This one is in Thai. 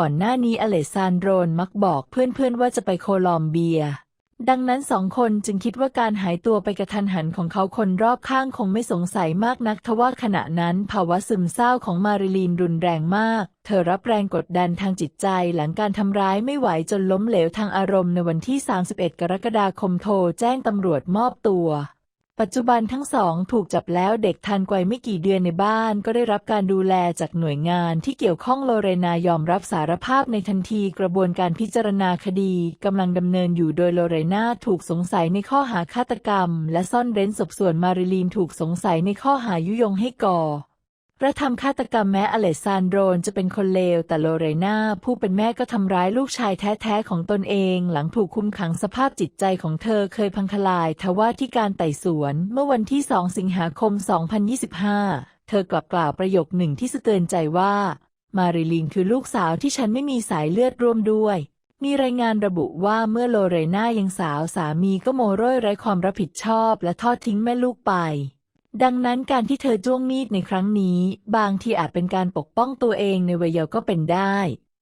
ก่อนหน้านี้อเลซานโดรนมักบอกเพื่อนๆว่าจะไปโคลอมเบีย ดังนั้นสองคนจึงคิดว่าการหายตัวไปกระทันหันของเขาคนรอบข้างคงไม่สงสัยมากนักทว่าขณะนั้นภาวะซึมเศร้าของมาริลีนรุนแรงมาก เธอรับแรงกดดันทางจิตใจหลังการทำร้ายไม่ไหวจนล้มเหลวทางอารมณ์ในวันที่ 31 กรกฎาคมโทรแจ้งตำรวจมอบตัว ปัจจุบันทั้งสองถูกจับแล้วเด็กทันกวัยไม่กี่เดือนในบ้านก็ได้รับการดูแลจากหน่วยงานที่เกี่ยวข้องโลเรนายอมรับสารภาพในทันทีกระบวนการพิจารณาคดีกำลังดำเนินอยู่โดยโลเรนาถูกสงสัยในข้อหาฆาตกรรม และซ่อนเร้นศพส่วนมาริลีนถูกสงสัยในข้อหายุยงให้ก่อ กระทำฆาตกรรมแม้อเลซานโดรนจะเป็นคนเลว แต่โลเรนาผู้เป็นแม่ก็ทำร้ายลูกชายแท้ ๆ ของตนเอง หลังถูกคุมขังสภาพจิตใจของเธอเคยพังทลายทว่าที่การไต่สวน เมื่อวันที่ 2 สิงหาคม 2025 เธอกลับกล่าวประโยคหนึ่งที่สะเตือนใจว่า มาริลีนคือลูกสาวที่ฉันไม่มีสายเลือดร่วมด้วย มีรายงานระบุว่าเมื่อโลเรนายังสาวสามีก็โมโร่ยไร้ความรับผิดชอบ และทอดทิ้งแม่ลูกไป ดังนั้นการที่เธอจ้วงมีดในครั้งนี้ บางทีอาจเป็นการปกป้องตัวเองในวัยเยาว์ก็เป็นได้